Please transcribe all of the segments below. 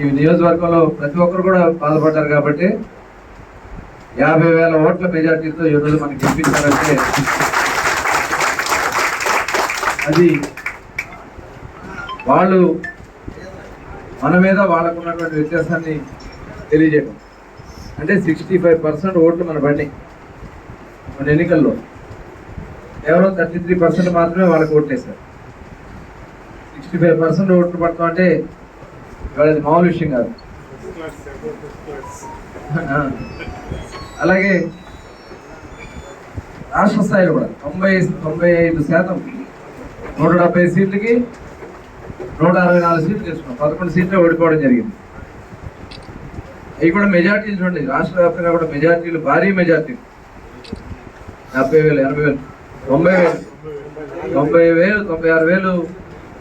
ఈ నియోజకవర్గంలో ప్రతి ఒక్కరు కూడా బాధపడ్డారు కాబట్టి యాభై వేల ఓట్ల మెజార్టీతో ఈరోజు మనకి గెలిపించారంటే అది వాళ్ళు మన మీద వాళ్ళకు ఉన్నటువంటి వ్యత్యాసాన్ని తెలియజేయడం. అంటే సిక్స్టీ ఫైవ్ పర్సెంట్ ఓట్లు మన బండి మన ఎన్నికల్లో. కేవలం థర్టీ త్రీ పర్సెంట్ మాత్రమే వాళ్ళకి ఓట్లేశారు. సిక్స్టీ ఫైవ్ పర్సెంట్ ఓట్లు పడతాం అంటే ఇవాళ అది మామూలు విషయం కాదు. అలాగే రాష్ట్ర స్థాయిలో కూడా తొంభై తొంభై ఐదు శాతం నూట డెబ్బై సీట్లకి నూట అరవై నాలుగు సీట్లు తీసుకున్నాం పదకొండు సీట్లు ఓడిపోవడం జరిగింది. అవి కూడా మెజార్టీలు చూడండి. రాష్ట్ర వ్యాప్తంగా కూడా మెజార్టీలు భారీ మెజార్టీలు. డెబ్బై వేలు ఎనభై వేలు తొంభై వేలు తొంభై వేలు తొంభై ఆరు వేలు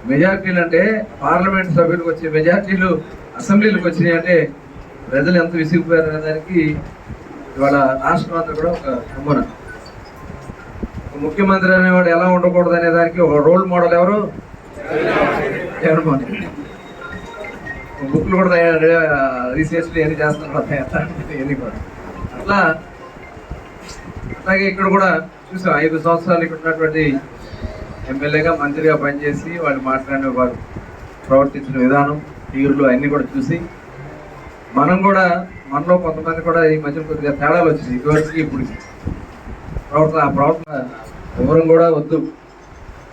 మెజార్టీలు అంటే పార్లమెంట్ సభ్యులకు వచ్చే మెజార్టీలు అసెంబ్లీలకు వచ్చినాయి అంటే ప్రజలు ఎంత విసిగిపోయారు అనే దానికి ఇవాళ రాష్ట్రం అంతా కూడా ఒక నమూనా ముఖ్యమంత్రి అనేవాడు ఎలా ఉండకూడదు అనే దానికి ఒక రోల్ మోడల్ ఎవరు? జగన్మోహన్ రెడ్డి. బుక్లు కూడా రీసెర్చ్లు ఏం చేస్తున్నారు ఎన్ని కూడా. అట్లా అలాగే ఇక్కడ కూడా చూసాం ఐదు సంవత్సరాలు ఇక్కడ ఉన్నటువంటి ఎమ్మెల్యేగా మంత్రిగా పనిచేసి వాళ్ళు మాట్లాడిన వారు ప్రవర్తించిన విధానం తీరులు అన్నీ కూడా చూసి మనం కూడా మనలో కొంతమంది కూడా ఈ మధ్య కొద్దిగా తేడాలు వచ్చింది ఇదివరకు ఇప్పుడు ప్రవర్తన ఆ ప్రవర్తన ఎవరం కూడా వద్దు.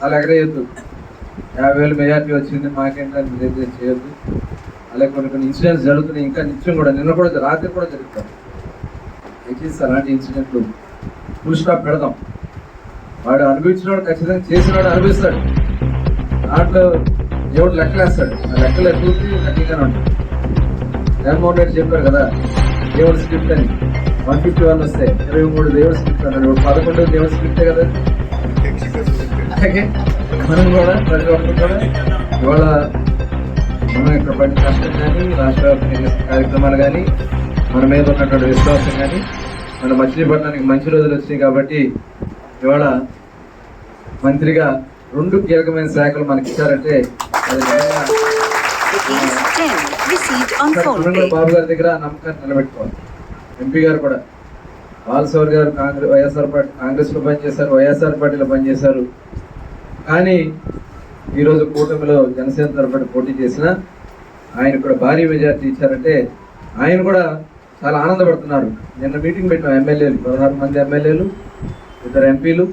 అలా ఎగరేయద్దు యాభై వేలు మెజార్టీ వచ్చింది మాకేంటే అది చేయొద్దు. అలాగే కొన్ని కొన్ని ఇన్సిడెంట్స్ జరుగుతున్నాయి ఇంకా నిత్యం కూడా నిన్న కూడా రాత్రి కూడా జరుగుతాయి. దయచేసి అలాంటి ఇన్సిడెంట్లు ఫుల్ స్టాప్ పెడదాం. వాడు అనుభవించినవాడు ఖచ్చితంగా చేసినవాడు అనుభవిస్తాడు. దాంట్లో దేవుడు లెక్కలేస్తాడు. ఆ లెక్కలు ఎక్కువ లెక్కగానే ఉంటాయి. జగన్మోహన్ రెడ్డి చెప్పారు కదా దేవుడు స్క్రిప్ట్ అని. వన్ ఫిఫ్టీ వన్ వస్తే ఇరవై మూడు దేవుడు స్క్రిప్ట్ అన్నాడు. పదకొండు దేవుడు స్క్రిప్టే కదా. అలాగే మనం కూడా ప్రతి ఒక్కరు కూడా ఇవాళ మనం ఇక్కడ పడిన కష్టం కానీ రాష్ట్ర కార్యక్రమాలు కానీ మన మీద ఉన్నటువంటి విశ్వాసం కానీ మన మచిలీపట్నానికి మంచి రోజులు వచ్చినాయి కాబట్టి ఇవాళ మంత్రిగా రెండు కీలకమైన శాఖలు మనకి ఇచ్చారంటే బాబు గారి దగ్గర నమ్మకాన్ని నిలబెట్టుకోవాలి. ఎంపీ గారు కూడా. బాలసౌర్ గారు కాంగ్రెస్ వైఎస్ఆర్ పార్టీ కాంగ్రెస్లో పనిచేశారు వైఎస్ఆర్ పార్టీలో పనిచేశారు. కానీ ఈరోజు కూటమిలో జనసేన తరఫున పోటీ చేసిన ఆయన కూడా భారీ మెజార్టీ ఇచ్చారంటే ఆయన కూడా చాలా ఆనందపడుతున్నారు. నిన్న మీటింగ్ పెట్టిన ఎమ్మెల్యేలు పదహారు మంది ఎమ్మెల్యేలు ఇద్దరు ఎంపీలు